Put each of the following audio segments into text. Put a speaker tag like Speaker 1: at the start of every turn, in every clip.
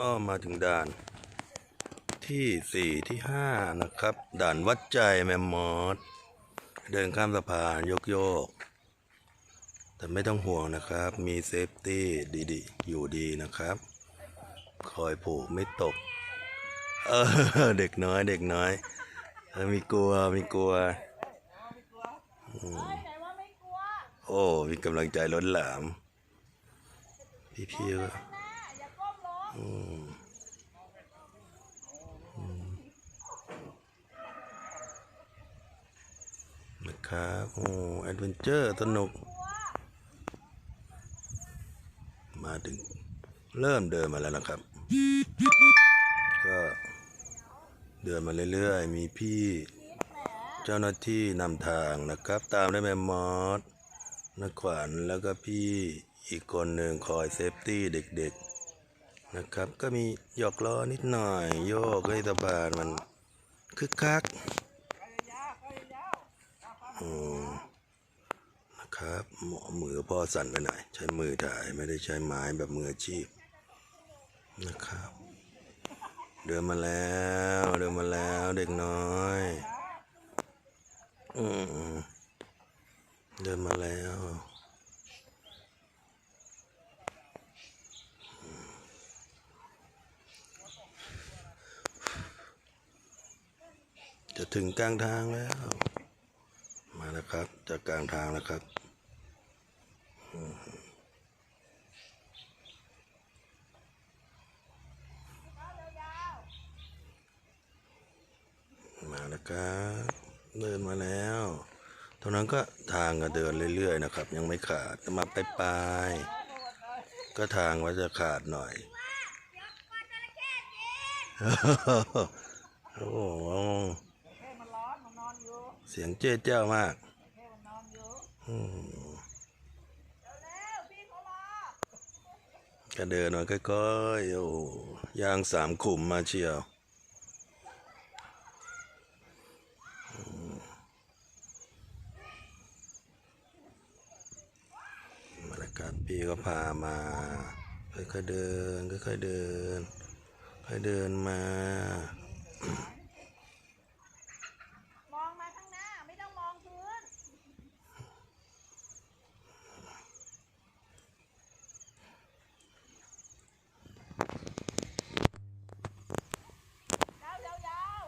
Speaker 1: ก็มาถึงด่านที่สี่ที่ห้านะครับ ด่านวัดใจแมมมอสเดินข้ามสะพานโยกโยกๆแต่ไม่ต้องห่วงนะครับ มีเซฟตี้ดีๆ อยู่ดีนะครับ คอยผูกไม่ตก เออ เด็กน้อย เด็กน้อย มีกลัว มีกลัว โอ้ มีกำลังใจล้นหลาม พี่ๆก็ นะครับ โอ้แอดเวนเจอร์สนุก มาถึงเริ่มเดินมาแล้วนะครับ ก็เดินมาเรื่อยๆ มีพี่เจ้าหน้าที่นำทางนะครับ ตามด้วยแม่มอสนักขวัญแล้วก็พี่อีกคนหนึ่งคอยเซฟตี้เด็กๆ นะครับ ก็มีหยอกล้อนิดหน่อย โยกให้สะพานมันคึกคักนะครับหมอมือพ่อสั่นไปหน่อยใช้มือถ่ายไม่ได้ใช้ไม้แบบมืออาชีพนะครับ เดินมาแล้วเดินมาแล้วเด็กน้อยอืมเดินมาแล้ว จะถึงกลางทางแล้ว มาแล้วครับจากกลางทางแล้วครับอืมมาแล้วครับเดินมาแล้วตรงนั้นก็ทางก็เดินเรื่อยๆนะครับ ยังไม่ขาดมาปลายๆก็ทางว่าจะขาดหน่อยโอ้โหเสียงเจ๊เจ้ามากอืมก็เดินมาค่อยๆโอ้ย่างสามขุมมาเชียวอืมมาแล้วครับพี่ก็พามา ค่อยๆเดิน ค่อยๆเดิน ค่อยเดินมา
Speaker 2: มองมาข้างหน้า ไม่ต้องมองพื้น ยาวยาวยาว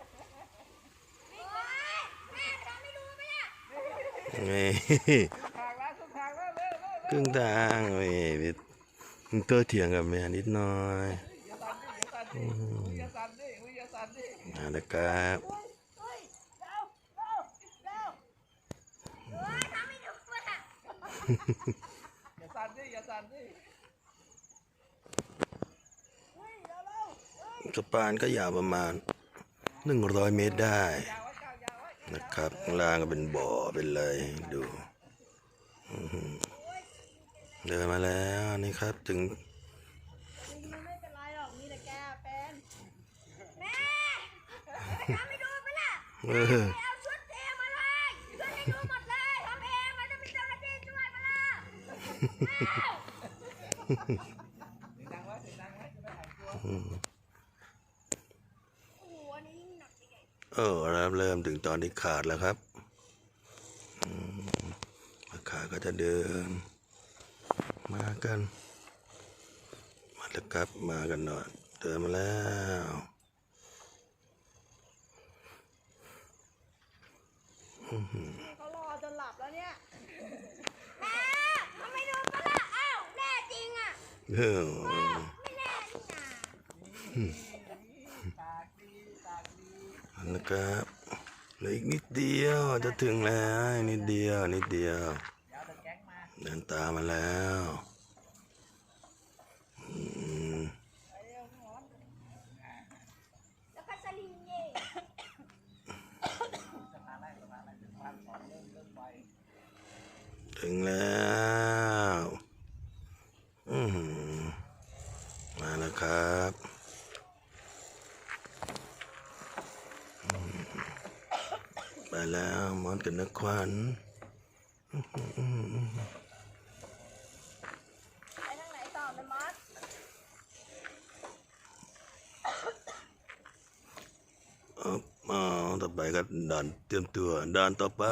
Speaker 2: วิ่งเลยแม่ทำไม่ดูไหมเนี่ย
Speaker 1: นี่
Speaker 3: ทางแล้วทุกทางแล้วเร็วเร็ว
Speaker 1: ครึ่งทางเว้ยพี่มึงตัวเถียงกับแม่นิดหน่อย
Speaker 3: อย่าสั่นดิอย่าสั่นดิอย่าสั่นดิอย่าสั่นดิ
Speaker 1: มาแล้วครับ
Speaker 2: เฮ้ยเฮ้ยเร็วเร็วเร็วเฮ้ยทำไม่ดูอะ
Speaker 3: อย่าสั่นดิอย่าสั่นดิ
Speaker 2: เฮ้ยเร็วเร็วเฮ้ย
Speaker 1: สะพานก็ยาวประมาณ100เมตรได้
Speaker 3: ยาวไว้ยาวยาวไว้
Speaker 1: นะครับข้างล่างก็เป็นบ่อเป็นอะไรดูอื้อหือเดินมาแล้วนี่ครับถึง
Speaker 2: จริงๆมันไม่เป็นไรหรอกมีแต่แกเป็นแม่ทำไม่ดูไปล่ะ
Speaker 1: เออ
Speaker 2: ไปเอาชุดเทม เออ
Speaker 3: เริ่
Speaker 1: มเริ่มถึงตอนที่ขาดแล้วครับอืมขาก็จะเดิน มากัน มาแล้วครับมากันหน่อยเดินมาแล้วอื้อหือ
Speaker 2: เขารอจนหลับแล้วเนี่ยแม่ทำไมดูปะล่ะอ้าวแน่จริงอะ
Speaker 1: เออ
Speaker 2: ไม่แน่นี่นา
Speaker 3: ปากดีปากดี
Speaker 1: นะครับเหลืออีกนิดเดียวจะถึงแล้วอีกนิดเดียวนิดเดียว
Speaker 3: เดี๋ยวเดินแก๊งมา
Speaker 1: เดินตามมาแล้วอืม
Speaker 2: แล้ว แล้
Speaker 3: วมอนกันนะควันไป
Speaker 1: ทางไหนต่อนะมอสเอาต่อไปก็ด่านเตรียมตัวด่านต่อไป